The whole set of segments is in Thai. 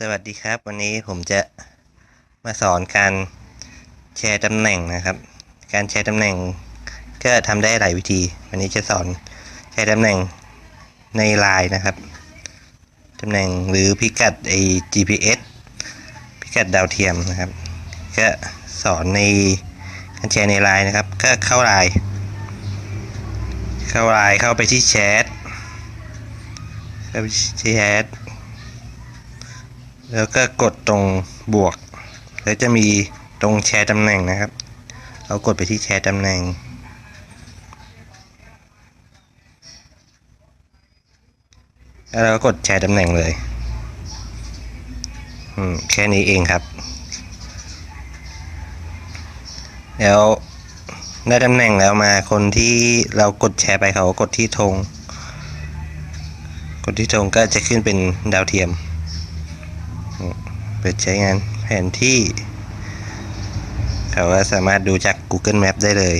สวัสดีครับ วันนี้ผมจะมาสอนการแชร์ตำแหน่งนะครับ การแชร์ตำแหน่งก็ทำได้หลายวิธี วันนี้จะสอนแชร์ตำแหน่งในไลน์นะครับตำแหน่งหรือพิกัดไอ GPS พิกัดดาวเทียมนะครับ ก็สอนในการแชร์ในไลน์นะครับ ก็เข้าไลน์เข้าไลน์เข้าไปที่แชทเข้าไปที่แชท แล้วก็กดตรงบวก แล้วจะมีตรงแชร์ตำแหน่งนะครับ เรากดไปที่แชร์ตำแหน่ง แล้วเราก็กดแชร์ตำแหน่งเลยอืมแค่นี้เองครับ แล้วได้ตำแหน่งแล้วมาคนที่เรากดแชร์ไปเขาก็กดที่ธงกดที่ธงก็จะขึ้นเป็นดาวเทียม เปิดใช้งานแผนที่เขาก็สามารถดูจาก Google Map ได้เลย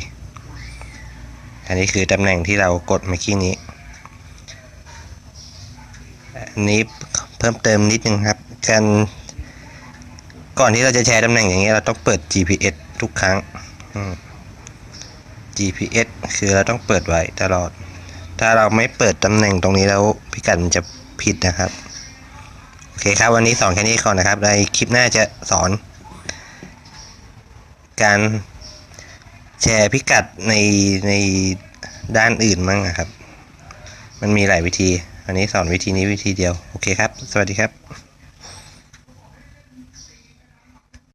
อันนี้คือตำแหน่งที่เรากดเมื่อกี้นี้อันนี้เพิ่มเติมนิดนึงครับ การก่อนที่เราจะแชร์ตำแหน่งอย่างเงี้ยเราต้องเปิด GPS ทุกครั้ง GPS คือเราต้องเปิดไว้ตลอด ถ้าเราไม่เปิดตำแหน่งตรงนี้แล้วพิกัดมันจะผิดนะครับ โอเคครับ วันนี้สอนแค่นี้ก่อนนะครับ ในคลิปหน้าจะสอน การแชร์พิกัดในในด้านอื่นมั้งนะครับ มันมีหลายวิธีวันนี้สอนวิธีนี้วิธีเดียว โอเคครับ สวัสดีครับ